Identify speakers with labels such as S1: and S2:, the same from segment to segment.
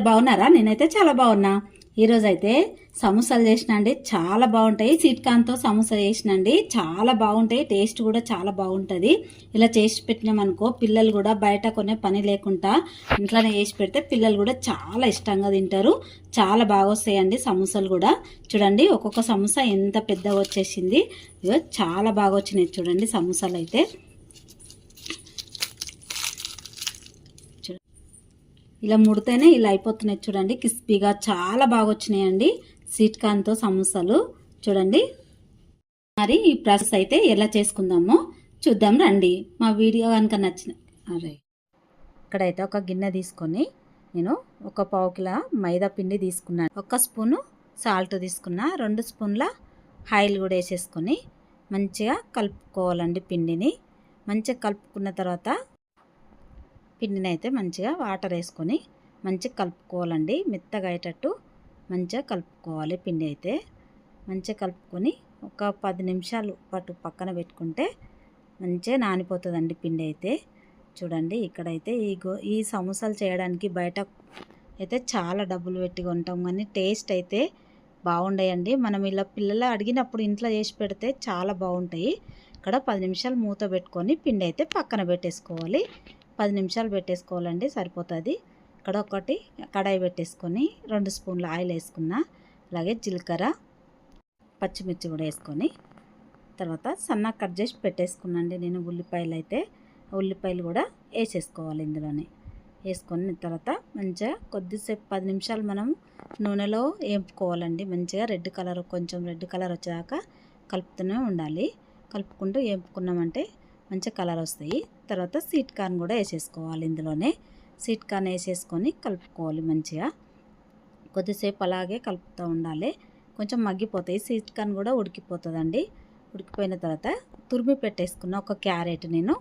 S1: బాగున్నారా? నేనైతే చాలా బాగున్నా. ఈరోజు అయితే సమోసాలు చేసిన అండి. చాలా బాగుంటాయి. సీట్కాన్తో సమోసా చేసిన అండి. చాలా బాగుంటాయి. టేస్ట్ కూడా చాలా బాగుంటుంది. ఇలా చేసి పెట్టినామనుకో పిల్లలు కూడా బయట కొనే పని లేకుండా ఇంట్లోనే చేసి పెడితే పిల్లలు కూడా చాలా ఇష్టంగా తింటారు. చాలా బాగా వస్తాయండి సమోసాలు కూడా. చూడండి ఒక్కొక్క సమోసా ఎంత పెద్దగా వచ్చేసింది. చాలా బాగా వచ్చినాయి చూడండి సమోసాలు అయితే. ఇలా ముడితేనే ఇలా అయిపోతున్నాయి చూడండి. క్రిస్పీగా చాలా బాగా వచ్చినాయండి. స్వీట్ కార్న్తో సమోసాలు. చూడండి. మరి ఈ ప్రాసెస్ అయితే ఎలా చేసుకుందామో చూద్దాం రండి. మా వీడియో కనుక నచ్చిన అరే. ఇక్కడైతే ఒక గిన్నె తీసుకొని నేను ఒక పావు కిలో మైదా పిండి తీసుకున్నాను. ఒక స్పూను సాల్ట్ తీసుకున్నా రెండు స్పూన్ల ఆయిల్ కూడా వేసేసుకొని మంచిగా కలుపుకోవాలండి పిండిని. మంచిగా కలుపుకున్న తర్వాత పిండిని అయితే మంచిగా వాటర్ వేసుకొని మంచిగా కలుపుకోవాలండి. మెత్తగా అయ్యేటట్టు మంచిగా కలుపుకోవాలి పిండి అయితే. మంచిగా కలుపుకొని ఒక పది నిమిషాలు పాటు పక్కన పెట్టుకుంటే మంచిగా నానిపోతుందండి పిండి అయితే. చూడండి ఇక్కడైతే ఈ గో ఈ సమోసాలు చేయడానికి బయట అయితే చాలా డబ్బులు పెట్టి కొంటాం కానీ టేస్ట్ అయితే బాగుండయండి. మనం ఇలా పిల్లలు అడిగినప్పుడు ఇంట్లో చేసి పెడితే చాలా బాగుంటాయి. ఇక్కడ పది నిమిషాలు మూత పెట్టుకొని పిండి అయితే పక్కన పెట్టేసుకోవాలి. పది నిమిషాలు పెట్టేసుకోవాలండి సరిపోతుంది. ఇక్కడ ఒకటి కడాయి పెట్టేసుకొని రెండు స్పూన్ల ఆయిల్ వేసుకున్న అలాగే జీలకర్ర పచ్చిమిర్చి కూడా వేసుకొని తర్వాత సన్నగా కట్ చేసి పెట్టేసుకున్నాండి నేను ఉల్లిపాయలు అయితే. ఉల్లిపాయలు కూడా వేసేసుకోవాలి ఇందులోనే. వేసుకొని తర్వాత మంచిగా కొద్దిసేపు పది నిమిషాలు మనం నూనెలో వేపుకోవాలండి. మంచిగా రెడ్ కలర్ కొంచెం రెడ్ కలర్ వచ్చాక కలుపుతూనే ఉండాలి. కలుపుకుంటూ వేపుకున్నామంటే మంచి కలర్ వస్తాయి. తర్వాత స్వీట్ కార్న్ కూడా వేసేసుకోవాలి ఇందులోనే. స్వీట్ కార్న్ వేసేసుకొని కలుపుకోవాలి మంచిగా. కొద్దిసేపు అలాగే కలుపుతూ ఉండాలి. కొంచెం మగ్గిపోతాయి. స్వీట్ కార్న్ కూడా ఉడికిపోతుందండి. ఉడికిపోయిన తర్వాత తురిమి పెట్టేసుకున్న ఒక క్యారెట్ నేను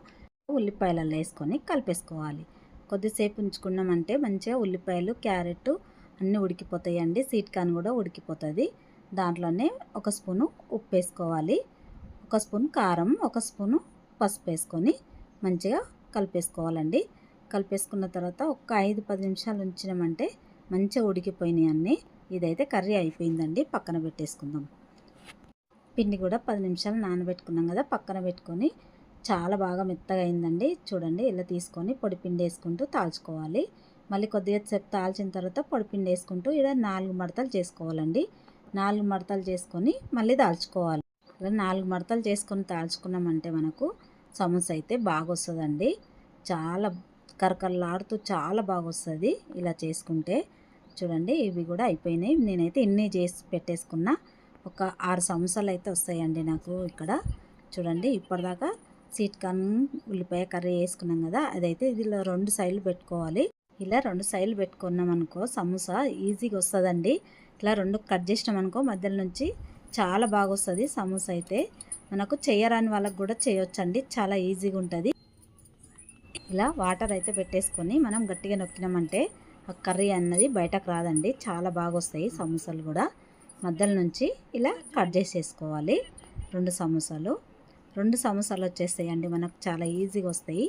S1: ఉల్లిపాయలలో వేసుకొని కలిపేసుకోవాలి. కొద్దిసేపు ఉంచుకున్నామంటే మంచిగా ఉల్లిపాయలు క్యారెట్ అన్నీ ఉడికిపోతాయండి. స్వీట్ కార్న్ కూడా ఉడికిపోతుంది. దాంట్లోనే ఒక స్పూను ఉప్పు వేసుకోవాలి. ఒక స్పూన్ కారం ఒక స్పూను పసుపు వేసుకొని మంచిగా కలిపేసుకోవాలండి. కలిపేసుకున్న తర్వాత ఒక ఐదు పది నిమిషాలు ఉంచినామంటే మంచిగా ఉడికిపోయినాయి అన్నీ. ఇదైతే కర్రీ అయిపోయిందండి పక్కన పెట్టేసుకుందాం. పిండి కూడా పది నిమిషాలు నానబెట్టుకున్నాం కదా పక్కన పెట్టుకొని చాలా బాగా మెత్తగా అయిందండి. చూడండి ఇలా తీసుకొని పొడిపిండి వేసుకుంటూ తాల్చుకోవాలి. మళ్ళీ కొద్దిగా సేపు తాల్చిన తర్వాత పొడిపిండి వేసుకుంటూ ఇలా నాలుగు మడతలు చేసుకోవాలండి. నాలుగు మడతలు చేసుకొని మళ్ళీ దాల్చుకోవాలి. ఇలా నాలుగు మడతలు చేసుకొని తాల్చుకున్నామంటే మనకు సమోసా అయితే బాగా వస్తుందండి చాలా కరకరలాడుతూ చాలా బాగా వస్తుంది ఇలా చేసుకుంటే. చూడండి ఇవి కూడా అయిపోయినాయి. నేనైతే ఇన్ని చేసి పెట్టేసుకున్నా. ఒక ఆరు సమోసాలు అయితే వస్తాయండి నాకు ఇక్కడ. చూడండి ఇప్పటిదాకా సీట్ కార్న్ ఉల్లిపాయ కర్రీ వేసుకున్నాం కదా అదైతే ఇదిలో రెండు సైడ్లు పెట్టుకోవాలి. ఇలా రెండు సైడ్లు పెట్టుకున్నాం అనుకో సమోసా ఈజీగా వస్తుందండి. ఇలా రెండు కట్ చేసినాం అనుకో మధ్యలో నుంచి చాలా బాగా వస్తుంది సమోసా అయితే మనకు చేయరాని వాళ్ళకు కూడా చేయొచ్చండి. చాలా ఈజీగా ఉంటుంది. ఇలా వాటర్ అయితే పెట్టేసుకొని మనం గట్టిగా నొక్కినామంటే ఆ కర్రీ అన్నది బయటకు రాదండి. చాలా బాగా వస్తాయి సమోసాలు కూడా. మధ్యలో నుంచి ఇలా కట్ చేసేసుకోవాలి. రెండు సమోసాలు. రెండు సమోసాలు వచ్చేస్తాయండి. మనకు చాలా ఈజీగా వస్తాయి.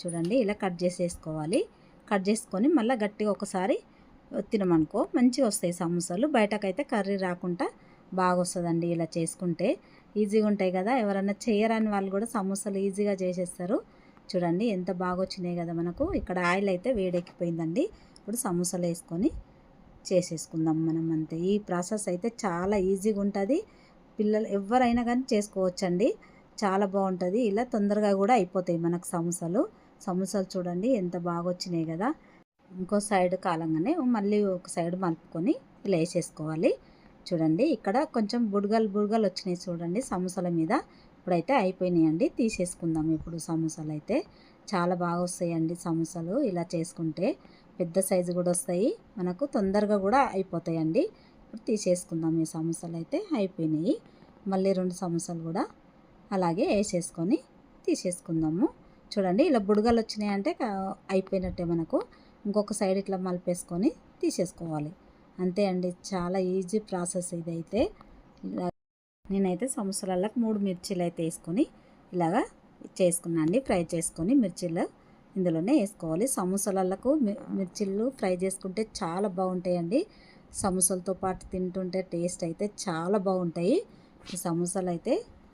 S1: చూడండి ఇలా కట్ చేసేసుకోవాలి. కట్ చేసుకొని మళ్ళీ గట్టిగా ఒకసారి తినమనుకో మంచిగా వస్తాయి సమోసాలు. బయటకైతే కర్రీ రాకుండా బాగా వస్తుందండి ఇలా చేసుకుంటే. ఈజీగా ఉంటాయి కదా ఎవరైనా చేయరాని వాళ్ళు కూడా సమోసాలు ఈజీగా చేసేస్తారు. చూడండి ఎంత బాగా వచ్చినాయి కదా మనకు. ఇక్కడ ఆయిల్ అయితే వేడెక్కిపోయిందండి. ఇప్పుడు సమోసాలు వేసుకొని చేసేసుకుందాం మనం అంతే. ఈ ప్రాసెస్ అయితే చాలా ఈజీగా ఉంటుంది. పిల్లలు ఎవరైనా కానీ చేసుకోవచ్చండి. చాలా బాగుంటుంది. ఇలా తొందరగా కూడా అయిపోతాయి మనకు సమోసాలు. సమోసాలు చూడండి ఎంత బాగా వచ్చినాయి కదా. ఇంకో సైడ్ కాలంగానే మళ్ళీ ఒక సైడ్ మలుపుకొని ఇలా వేసేసుకోవాలి. చూడండి. ఇక్కడ కొంచెం బుడగలు బుడగలు వచ్చినాయి చూడండి సమోసాల మీద. ఇప్పుడైతే అయిపోయినాయండి. తీసేసుకుందాం ఇప్పుడు సమోసాలు అయితే. చాలా బాగా వస్తాయండి సమోసాలు ఇలా చేసుకుంటే. పెద్ద సైజు కూడా వస్తాయి. మనకు తొందరగా కూడా అయిపోతాయండి. ఇప్పుడు తీసేసుకుందాం ఈ సమోసాలు అయితే. అయిపోయినాయి. మళ్ళీ రెండు సమోసాలు కూడా అలాగే వేసేసుకొని తీసేసుకుందాము. చూడండి ఇలా బుడగలు వచ్చినాయంటే అయిపోయినట్టే మనకు. ఇంకొక సైడ్ ఇట్లా మలిపేసుకొని తీసేసుకోవాలి. అంతే అండి. చాలా ఈజీ ప్రాసెస్ ఇదైతే. ఇలా నేనైతే సంవత్సరాలకు మూడు మిర్చీలు అయితే వేసుకొని ఇలాగా చేసుకున్నాను అండి. ఫ్రై చేసుకొని మిర్చీలు ఇందులోనే వేసుకోవాలి. సమోసాలకు మి- మిర్చిలు ఫ్రై చేసుకుంటే చాలా బాగుంటాయండి. సమోసాలతో పాటు తింటుంటే టేస్ట్ అయితే చాలా బాగుంటాయి. ఈ సమోసాలు అయితే